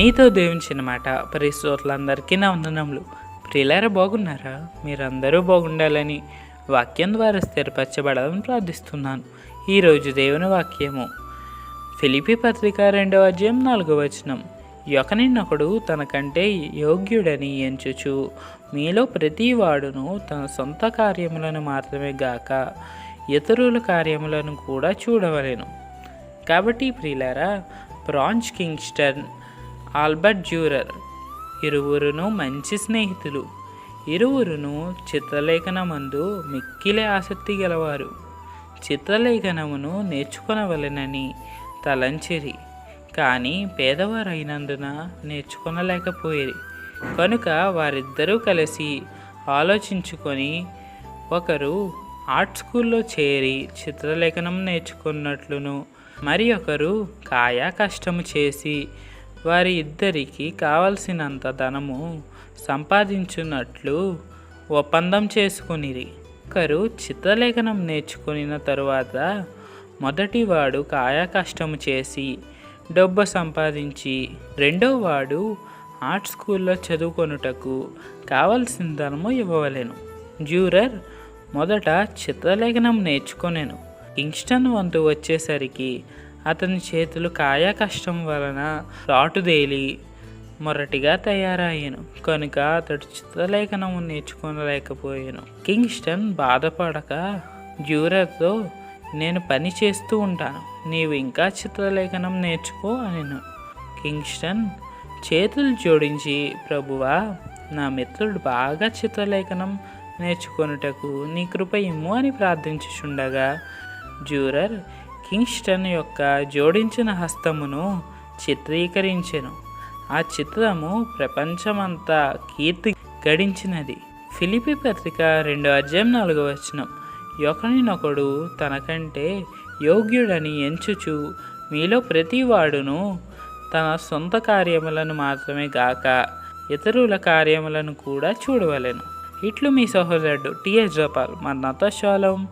నీతో దేవించిన మాట పరిస్థితులందరికీ నా వందనములు. ప్రియులారా బాగున్నారా? మీరందరూ బాగుండాలని వాక్యం ద్వారా స్థిరపరచబడాలని ప్రార్థిస్తున్నాను. ఈరోజు దేవుని వాక్యము ఫిలిపి పత్రిక రెండవ అధ్యాయం నాలుగవ వచనం. యొకనిన్నొకడు తనకంటే యోగ్యుడని ఎంచుచు మీలో ప్రతి వాడును తన సొంత కార్యములను మాత్రమే గాక ఇతరుల కార్యములను కూడా చూడవలేను. కాబట్టి ప్రియులారా బ్రాంచ్ కింగ్స్టన్ ఆల్బర్ట్ జ్యూరర్. ఇరువురును మంచి స్నేహితులు. ఇరువురును చిత్రలేఖనమందు మిక్కిలే ఆసక్తి గలవారు. చిత్రలేఖనమును నేర్చుకొనవలెనని తలంచిరి. కానీ పేదవారైనందున నేర్చుకొనలేకపోయేది. కనుక వారిద్దరూ కలిసి ఆలోచించుకొని ఒకరు ఆర్ట్ స్కూల్లో చేరి చిత్రలేఖనం నేర్చుకున్నట్లును మరి ఒకరు కాయా కష్టము చేసి వారి ఇద్దరికి కావలసినంత ధనము సంపాదించున్నట్లు ఒప్పందం చేసుకునిరి. ఒకరు చిత్రలేఖనం నేర్చుకున్న తరువాత మొదటివాడు కాయ కష్టము చేసి డబ్బు సంపాదించి రెండో వాడు ఆర్ట్ స్కూల్లో చదువుకొనుటకు కావలసిన ధనము ఇవ్వలేను జ్యూరర్ మొదట చిత్రలేఖనం నేర్చుకొనేను. కింగ్స్టన్ వంతు వచ్చేసరికి అతని చేతులు కాయా కష్టం వలన రాటుదేలి మొరటిగా తయారయ్యాను కనుక అతడు చిత్రలేఖనం నేర్చుకోలేకపోయాను కింగ్స్టన్ బాధపడక జ్యూరర్తో నేను పని చేస్తూ ఉంటాను. నీవు ఇంకా చిత్రలేఖనం నేర్చుకో అనిను. కింగ్స్టన్ చేతులు జోడించి ప్రభువా నా మిత్రుడు బాగా చిత్రలేఖనం నేర్చుకొనుటకు నీ కృప ఇమ్ము అని ప్రార్థించుచుండగా జ్యూరర్ కింగ్స్టన్ యొక్క జోడించిన హస్తమును చిత్రీకరించెను. ఆ చిత్రము ప్రపంచమంతా కీర్తి గడించినది. ఫిలిపి పత్రిక రెండో అధ్యాయం నాలుగో వచనం. ఒకరినొకడు తనకంటే యోగ్యుడని ఎంచుచు మీలో ప్రతివాడును తన సొంత కార్యములను మాత్రమే గాక ఇతరుల కార్యములను కూడా చూడవలెను. ఇట్లు మీ సహోదరుడు టిఎస్ జోపాల్. మన్నత షాలం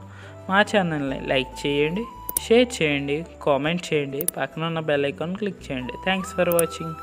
మా ఛానల్ని లైక్ చేయండి. షేర్ చేయండి కామెంట్ చేయండి పక్కన ఉన్న బెల్ ఐకాన్ క్లిక్ చేయండి. Thanks for watching